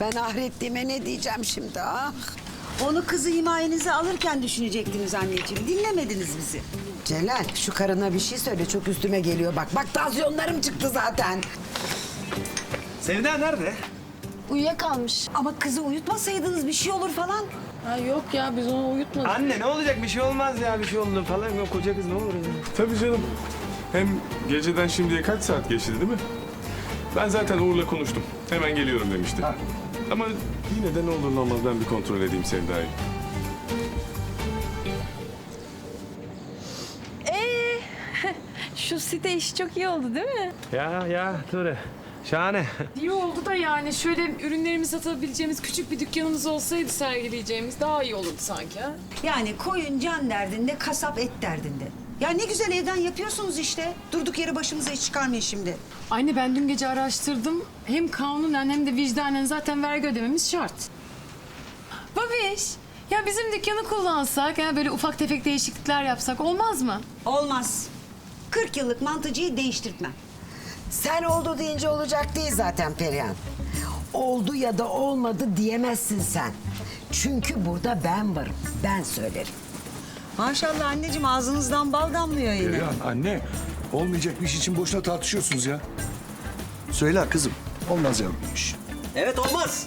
Ben ahretliğime ne diyeceğim şimdi ah. Onu kızı himayenize alırken düşünecektiniz anneciğim. Dinlemediniz bizi. Celal şu karına bir şey söyle çok üstüme geliyor bak. Bak tansiyonlarım çıktı zaten. Sevda nerede? Uyuyakalmış. Ama kızı uyutmasaydınız bir şey olur falan. Ha yok ya biz onu uyutmadık. Anne ne olacak bir şey olmaz ya bir şey oldu falan yok koca kız ne olur ya. Tabii canım. Hem geceden şimdiye kaç saat geçti değil mi? Ben zaten Uğur'la konuştum. Hemen geliyorum demişti. Ama yine de ne olur ne olmaz ben bir kontrol edeyim Sevda'yı. Ee, şu site işi çok iyi oldu değil mi? Ya ya Ture şahane. İyi oldu da yani şöyle ürünlerimizi satabileceğimiz küçük bir dükkanımız olsaydı sergileyeceğimiz daha iyi olurdu sanki ha. Yani koyun can derdinde, kasap et derdinde. Ya ne güzel evden yapıyorsunuz işte. Durduk yere başımıza iş çıkarmayın şimdi. Anne ben dün gece araştırdım. Hem kanunen hem de vicdanen zaten vergi ödememiz şart. Babiş, ya bizim dükkanı kullansak, ya böyle ufak tefek değişiklikler yapsak olmaz mı? Olmaz. 40 yıllık mantıcıyı değiştirtmem. Sen oldu deyince olacak değil zaten Perihan. Oldu ya da olmadı diyemezsin sen. Çünkü burada ben varım. Ben söylerim. Maşallah anneciğim ağzınızdan bal damlıyor yine. Ya anne, olmayacak bir iş için boşuna tartışıyorsunuz ya. Söyle kızım, olmaz yavrum bu iş. Evet olmaz.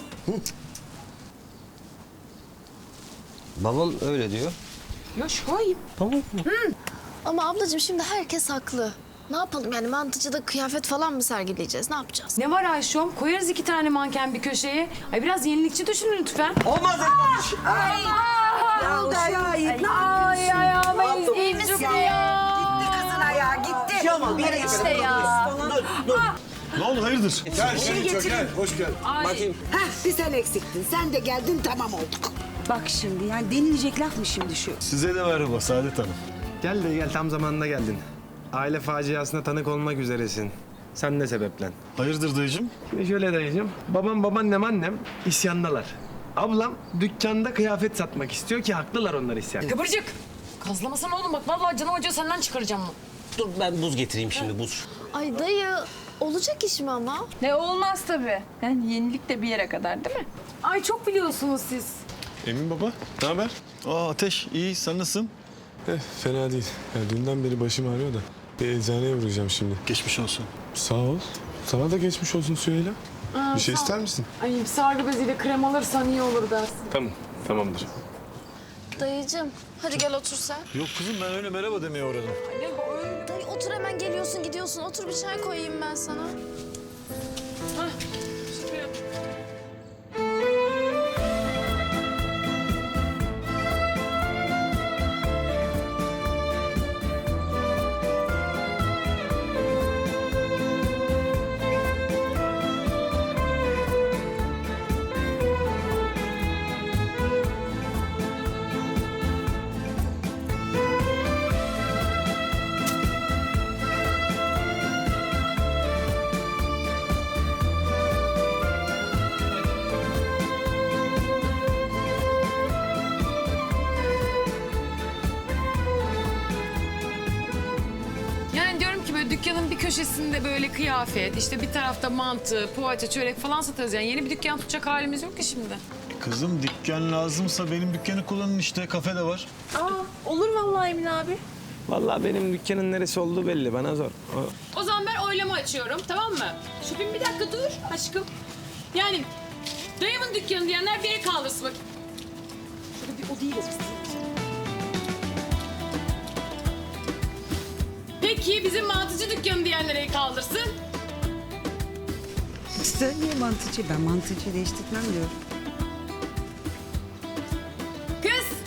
Babam öyle diyor. Ya şahip. Ama ablacığım şimdi herkes haklı. Ne yapalım yani mantıcıda kıyafet falan mı sergileyeceğiz? Ne yapacağız? Ne var Ayşom? Koyarız iki tane manken bir köşeye. Ay biraz yenilikçi düşünün lütfen. Olmaz Ne oldu Ayağım? Ne Ay ayağım İyi misin ya? Gitti kızın ayağı gitti. İşte ya. Ne oldu, hayırdır? Gel, Onu getirin. hoş geldin. Bakayım. Heh, bir sen eksiktin. Sen de geldin tamam olduk. Bak şimdi yani denilecek laf mı şimdi şu? Size de merhaba Saadet Hanım. Gel de gel tam zamanında geldin. Aile faciasına tanık olmak üzeresin. Sen ne sebeplen? Hayırdır dayıcım? Şimdi şöyle dayıcığım. Babam, babaannem, annem isyandalar. Ablam dükkanda kıyafet satmak istiyor ki haklılar onlar isyan. Kıvırcık. Kazlamasana oğlum bak vallahi canım acıyor senden çıkaracağım bunu. Dur ben buz getireyim şimdi buz. Ay dayı olacak iş mi ama? Ne olmaz tabii. Yani yenilik de bir yere kadar değil mi? Ay çok biliyorsunuz siz. Emin baba, ne haber? Aa Ateş, iyi. Sen nasılsın? Eh, fena değil. Ya, dünden beri başım ağrıyor da. Bir eczaneye uğrayacağım şimdi. Geçmiş olsun. Sağ ol. Sana da geçmiş olsun Süheyla. Bir şey ister misin? Ay sargı beziyle krem alırsan iyi olur dersin. Tamam, tamamdır. Dayıcığım hadi gel otur sen. Yok kızım ben öyle merhaba demeye uğradım. Dayı otur hemen geliyorsun gidiyorsun. Otur bir çay koyayım ben sana. Yani köşesinde böyle kıyafet, işte bir tarafta mantı, poğaça, çörek falan satarız. Yani yeni bir dükkan tutacak halimiz yok ki şimdi. Kızım dükkan lazımsa benim dükkanı kullanın işte. Kafe de var. Aa, olur vallahi Emin abi. Vallahi benim dükkanın neresi olduğu belli bana zor. O- O zaman ben oylama açıyorum tamam mı? Şüphem bir dakika dur aşkım. Yani dayımın dükkanı diyenler bir el kaldırsın bak. Şurada bir o değiliz biz. Peki bizim mantıcı dükkanı diyenler el kaldırsın. Sen niye mantıcı? Ben mantıcı değiştirtmem diyorum. Kız!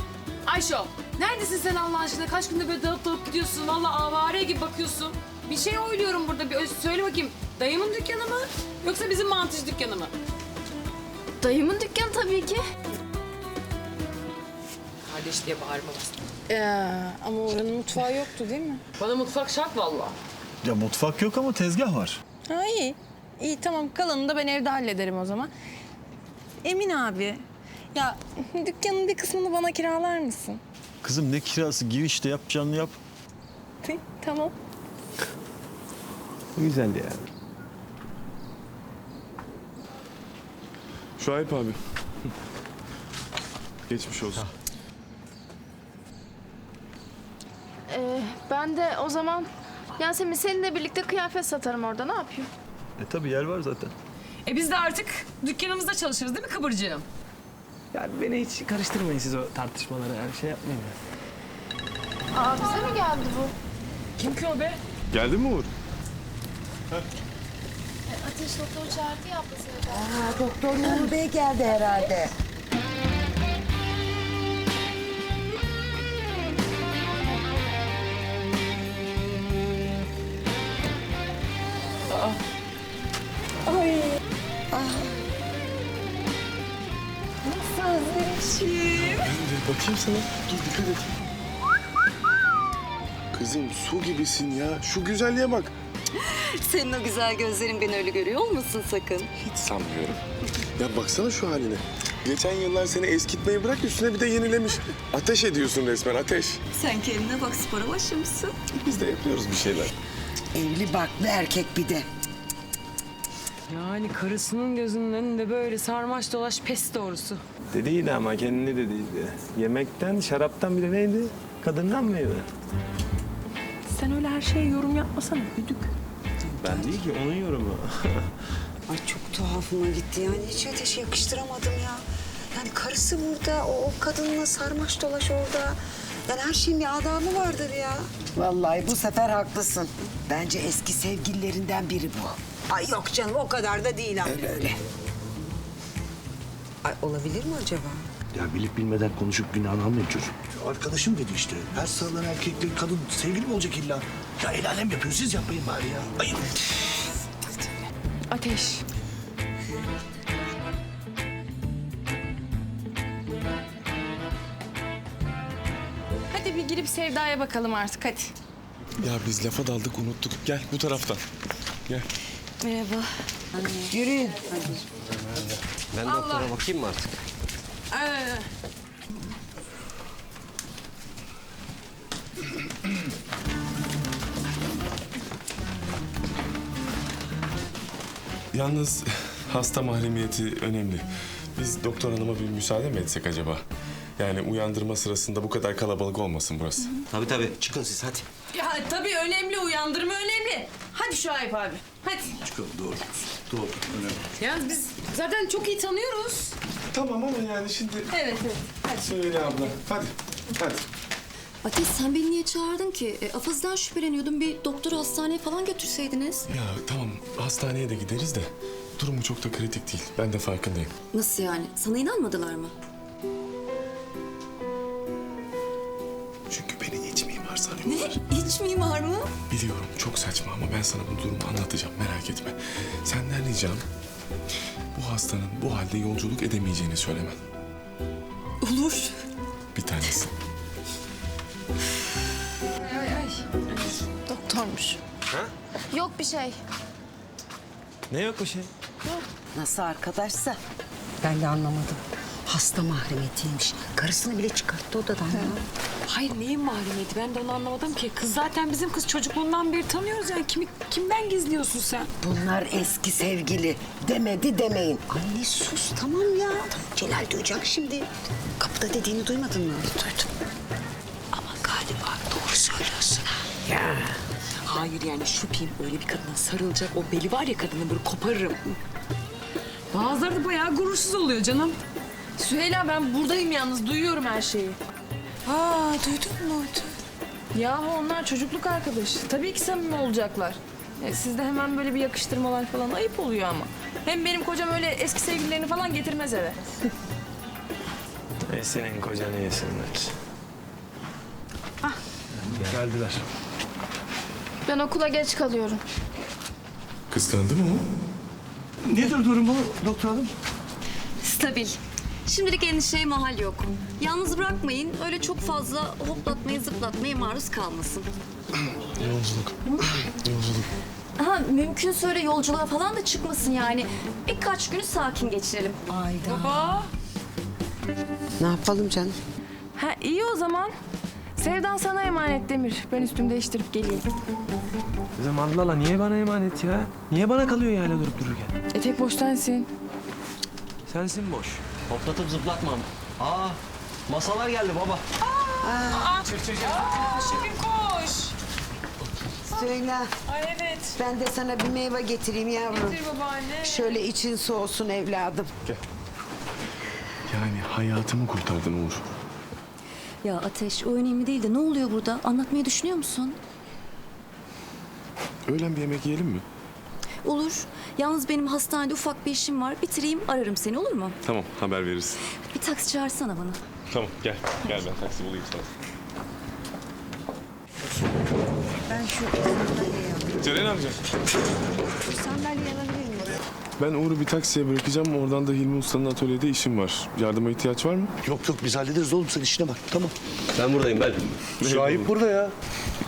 Ayşo, neredesin sen Allah aşkına? Kaç gündür böyle dalıp dalıp gidiyorsun. Vallahi avare gibi bakıyorsun. Bir şey oyluyorum burada. Bir söyle bakayım. Dayımın dükkanı mı? Yoksa bizim mantıcı dükkanı mı? Dayımın dükkanı tabii ki. Kardeş diye bağırma bastım. Ya, ama oranın mutfağı yoktu değil mi? Bana mutfak şart vallahi. Ya mutfak yok ama tezgah var. Ha iyi. İyi tamam kalanını da ben evde hallederim o zaman. Emin abi. Ya dükkanın bir kısmını bana kiralar mısın? Kızım ne kirası? Gir işte yapacağını yap. Tamam. Güzel ya. Şuayb abi. Geçmiş olsun. Ee, ben de o zaman Yasemin seninle birlikte kıyafet satarım orada ne yapayım? E tabii yer var zaten. E biz de artık dükkanımızda çalışırız değil mi Kıvırcığım? Ya beni hiç karıştırmayın siz o tartışmalara yani şey yapmayın ya. Aa bize mi geldi bu? Kim ki o be? Geldin mi Uğur? Ateş doktor çağırdı ya ablası. Ha, doktor Nuri Bey geldi herhalde. Bakayım sana. Dur dikkat et. Kızım su gibisin ya. Şu güzelliğe bak. Senin o güzel gözlerin beni öyle görüyor olmasın sakın. Hiç sanmıyorum. Ya baksana şu haline. Geçen yıllar seni eskitmeyi bırak üstüne bir de yenilemiş. Ateş ediyorsun resmen ateş. Sen kendine bak spora başlamışsın. Biz de yapıyoruz bir şeyler. Evli barklı erkek bir de. Yani karısının gözünün önünde böyle sarmaş dolaş pes doğrusu. Dediydi ama kendini dediydi. Yemekten, şaraptan bir de neydi? Kadından mıydı? Sen öyle her şeye yorum yapmasana düdük. Ben değil ki onun yorumu. Ay çok tuhafıma gitti yani hiç ateşe yakıştıramadım ya. Yani karısı burada, o, o kadınla sarmaş dolaş orada. Yani her şeyin bir adamı vardır ya. Vallahi bu sefer haklısın. Bence eski sevgililerinden biri bu. Ay yok canım o kadar da değil ama. Öyle öyle. Ay olabilir mi acaba? Ya bilip bilmeden konuşup günahını almayın çocuk. Arkadaşım dedi işte. Her sarılan erkekle kadın sevgili mi olacak illa? Ya el alem yapıyor. Siz yapmayın bari ya. Ayıp. Ateş. Bir girip Sevda'ya bakalım artık hadi. Ya biz lafa daldık unuttuk. Gel bu taraftan. Gel. Merhaba. Yürüyün. Ben doktora bakayım mı artık? Yalnız hasta mahremiyeti önemli. Biz doktor hanıma bir müsaade mi etsek acaba? Yani uyandırma sırasında bu kadar kalabalık olmasın burası. Tabii tabii. Çıkın siz hadi. Ya tabii önemli uyandırma önemli. Hadi Şuayb abi hadi. Çıkalım doğru. Doğru. Önemli. Yalnız biz zaten çok iyi tanıyoruz. Tamam ama yani şimdi Evet evet. söyle abla. Hadi. Hadi. Ateş sen beni niye çağırdın ki? E, Afaz'dan şüpheleniyordum. Bir doktor hastaneye falan götürseydiniz. Ya tamam hastaneye de gideriz de durumu çok da kritik değil. Ben de farkındayım. Nasıl yani? Sana inanmadılar mı? İç mimar mı? Biliyorum çok saçma ama ben sana bu durumu anlatacağım merak etme. Senden ricam bu hastanın bu halde yolculuk edemeyeceğini söylemen. Olur. Bir tanesi. Doktormuş. Yok bir şey. Ne yok o şey? Nasıl arkadaşsa. Ben de anlamadım. Hasta mahremiyetiymiş. Karısını bile çıkarttı odadan ya. Hayır neyin mahremiyeti ben de onu anlamadım ki. Kız zaten bizim kız çocukluğundan beri tanıyoruz yani. Kimi, kimden gizliyorsun sen? Bunlar eski sevgili. Demedi demeyin. Anne sus tamam ya. Celal duyacak şimdi. Kapıda dediğini duymadın mı? Duydum. Ama galiba doğru söylüyorsun ha. Hayır yani şüpheyim öyle bir kadına sarılacak o beli var ya kadının böyle koparırım. Bazıları da bayağı gurursuz oluyor canım. Süheyla ben buradayım yalnız duyuyorum her şeyi. Aa duydun mu? Yahu onlar çocukluk arkadaş. Tabii ki samimi olacaklar. E, sizde hemen böyle bir yakıştırmalar falan ayıp oluyor ama. Hem benim kocam öyle eski sevgililerini falan getirmez eve. E senin kocanı yesinler. Geldiler. Ben okula geç kalıyorum. Kıskandı mı o? Nedir durumu doktor hanım? Stabil. Şimdilik endişeye mahal yok. Yalnız bırakmayın. Öyle çok fazla hoplatmaya zıplatmaya maruz kalmasın. Yolculuk. Yolculuk. Ha, mümkünse öyle yolculuğa falan da çıkmasın yani. Birkaç günü sakin geçirelim. Baba. Ne yapalım canım? Ha iyi o zaman. Sevdan sana emanet Demir. Ben üstümü değiştirip geleyim. Kızım Allah Allah niye bana emanet ya? Niye bana kalıyor yani durup dururken? E tek boş sensin. Sensin boş. Hoplatıp zıplatmam. Aa masalar geldi baba. Şefim koş. Söyle. Ay evet. Ben de sana bir meyve getireyim yavrum. Getir babaanne. Şöyle için soğusun evladım. Yani hayatımı kurtardın Uğur. Ya Ateş o önemli değil de ne oluyor burada? Anlatmayı düşünüyor musun? Öğlen bir yemek yiyelim mi? Olur. Yalnız benim hastanede ufak bir işim var. Bitireyim ararım seni olur mu? Tamam haber veririz. Bir taksi çağırsana bana. Tamam gel. Gel ben taksi bulayım sana. Ben şu sandalyeyi alayım. Ceren amca. Şu sandalyeyi alabilir miyim? Ben Uğur'u bir taksiye bırakacağım. Oradan da Hilmi Usta'nın atölyede işim var. Yardıma ihtiyaç var mı? Yok yok biz hallederiz oğlum sen işine bak. Tamam. Ben buradayım ben. Şahip burada ya.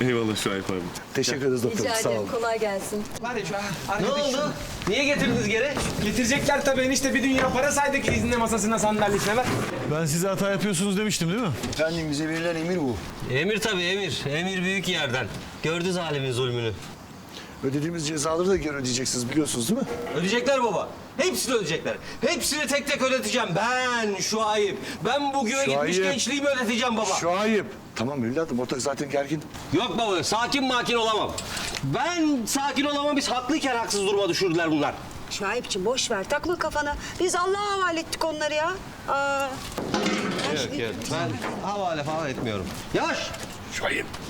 Eyvallah Şahip abi. Teşekkür ederiz doktor. Sağ olun. Kolay gelsin. Var ya şu an Ne oldu? Niye getirdiniz geri? Getirecekler tabii enişte bir dünya para saydık izinde masasına sandalyesine ver. Ben size hata yapıyorsunuz demiştim değil mi? Efendim bize verilen emir bu. Emir tabii emir. Emir büyük yerden. Gördü zalimin zulmünü. Ödediğimiz cezaları da geri ödeyeceksiniz biliyorsunuz değil mi? Ödeyecekler baba. Hepsini ödeyecekler. Hepsini tek tek ödeteceğim. Ben şu ayıp. Ben bu göğe gitmiş Şuayb. gençliğimi ödeteceğim baba. Şu ayıp. Tamam evladım ortak zaten gergin. Yok baba sakin makin olamam. Ben sakin olamam. Biz haklıyken haksız duruma düşürdüler bunlar. Şahipçi boş ver takma kafana. Biz Allah'a havale ettik onları ya. Aa. Yok yok ben havale falan etmiyorum. Yavaş.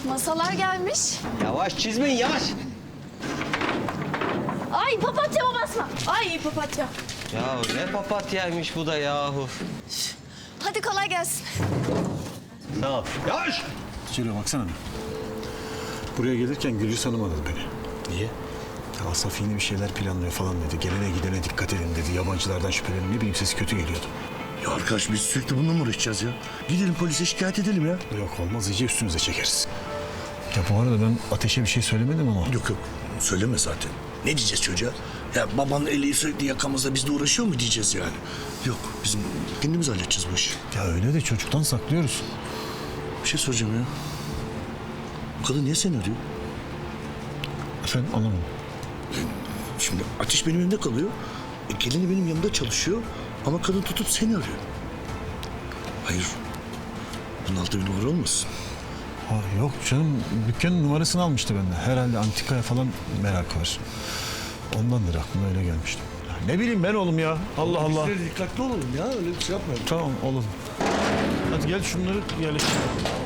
Masalar gelmiş. Yavaş çizmeyin yavaş. Ay papatyama basma. Ay papatya. Ya ne papatyaymış bu da yahu. Hadi kolay gelsin. Tamam. Yavaş. Şöyle baksana. Buraya gelirken Gülüş Hanım aradı beni. Niye? Ya Asaf yeni bir şeyler planlıyor falan dedi. Gelene gidene dikkat edin dedi. Yabancılardan şüphelenin ne bileyim sesi kötü geliyordu. Ya arkadaş biz sürekli bununla mı uğraşacağız ya? Gidelim polise şikayet edelim ya. Yok olmaz iyice üstünüze çekeriz. Ya bu arada ben ateşe bir şey söylemedim ama. Yok yok söyleme zaten. Ne diyeceğiz çocuğa? Ya babanın eli sürekli yakamızda biz de uğraşıyor mu diyeceğiz yani? Yok bizim kendimiz halledeceğiz bu işi. Ya öyle de çocuktan saklıyoruz. Bir şey soracağım ya. Bu kadın niye seni arıyor? Efendim anlamadım. Şimdi ateş benim evimde kalıyor. E, gelini benim yanımda çalışıyor. Ama kadın tutup seni arıyor. Hayır. Bunun altı bir numara olmasın. Yok canım dükkanın numarasını almıştı benden. Herhalde antikaya falan merak var. Ondandır aklıma öyle gelmişti. Ya ne bileyim ben oğlum ya. Allah Allah. dikkatli olalım ya. Öyle bir şey yapmayalım. Tamam oğlum. Hadi gel şunları yerleştirelim.